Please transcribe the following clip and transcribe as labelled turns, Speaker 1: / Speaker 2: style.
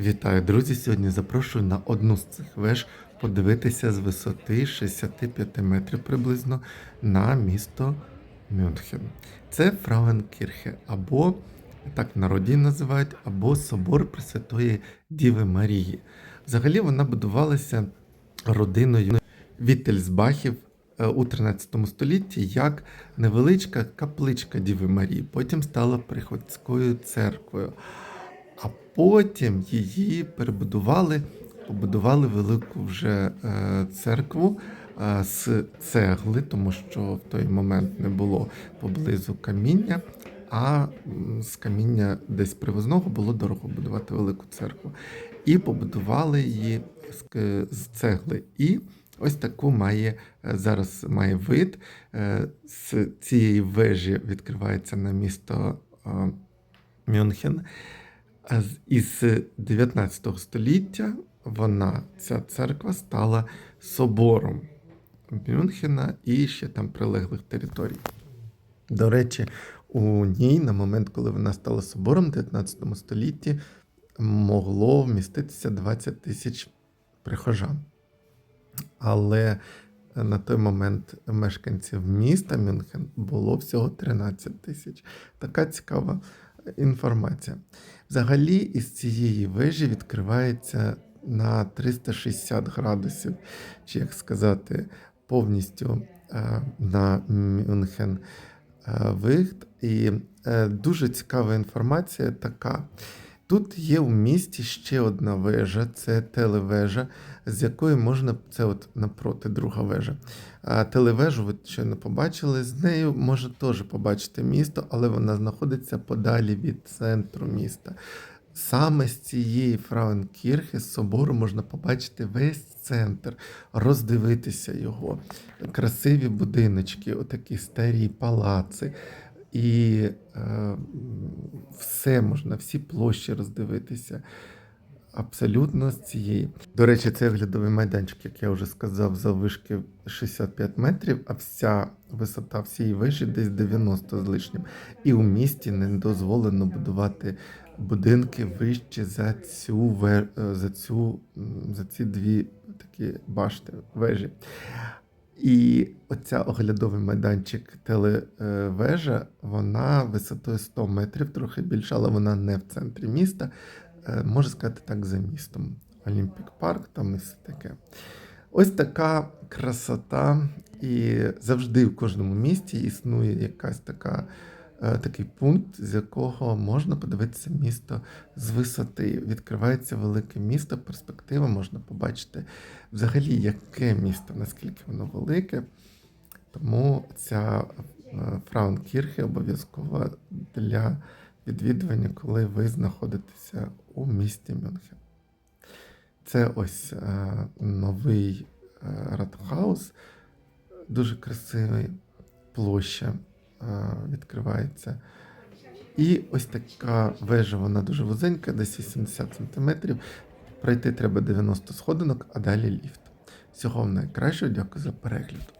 Speaker 1: Вітаю, друзі! Сьогодні запрошую на одну з цих веж подивитися з висоти 65 метрів приблизно на місто Мюнхен. Це Фрауенкірхе, або так народі називають, або Собор Пресвятої Діви Марії. Взагалі вона будувалася родиною Віттельсбахів е, у 13 столітті як невеличка капличка Діви Марії. Потім стала приходською церквою. А потім її перебудували, побудували велику вже е, церкву е, з цегли, тому що в той момент не було поблизу каміння, а з каміння десь привозного було дорого будувати велику церкву. І побудували її з, цегли. І ось таку має е, зараз має вид. З цієї вежі відкривається на місто Мюнхен. Із 19 століття вона, ця церква, стала собором Мюнхена і ще там прилеглих територій. До речі, у ній на момент, коли вона стала собором в 19 столітті, могло вміститися 20 тисяч прихожан. Але на той момент мешканців міста Мюнхен було всього 13 тисяч. Така цікава інформація. Взагалі, із цієї вежі відкривається на 360 градусів, чи як сказати, повністю е, на Мюнхен е, вихід. І е, дуже цікава інформація така. Тут є у місті ще одна вежа, це телевежа, з якої можна, це от напроти друга вежа. А телевежу ви щойно побачили, з нею можна теж побачити місто, але вона знаходиться подалі від центру міста. Саме з цієї Фрауенкірхи, з собору, можна побачити весь центр, роздивитися його. Красиві будиночки, отакі старі палаци. І е, все можна, всі площі роздивитися. Абсолютно з цієї. До речі, цей оглядовий майданчик, як я вже сказав, заввишки 65 метрів, а вся висота всієї вежі десь 90 з лишнім. І у місті не дозволено будувати будинки вище за цю е, за цю за ці дві такі башти вежі. І оця оглядовий майданчик телевежа, вона висотою 100 метрів, трохи більше, але вона не в центрі міста. Е, Можна сказати так, за містом. Олімпік парк, там і все таке. Ось така красота, і завжди в кожному місті існує якась така, такий пункт, з якого можна подивитися місто з висоти. Відкривається велике місто, перспектива, можна побачити взагалі, яке місто, наскільки воно велике. Тому ця е, Фрауенкірхе обов'язкова для відвідування, коли ви знаходитеся у місті Мюнхен. Це ось е, новий е, Радхаус, дуже красивий, площа е, відкривається. І ось така вежа, вона дуже вузенька, десь 80 см. Пройти треба 90 сходинок, а далі ліфт. Всього найкращого, дякую за перегляд.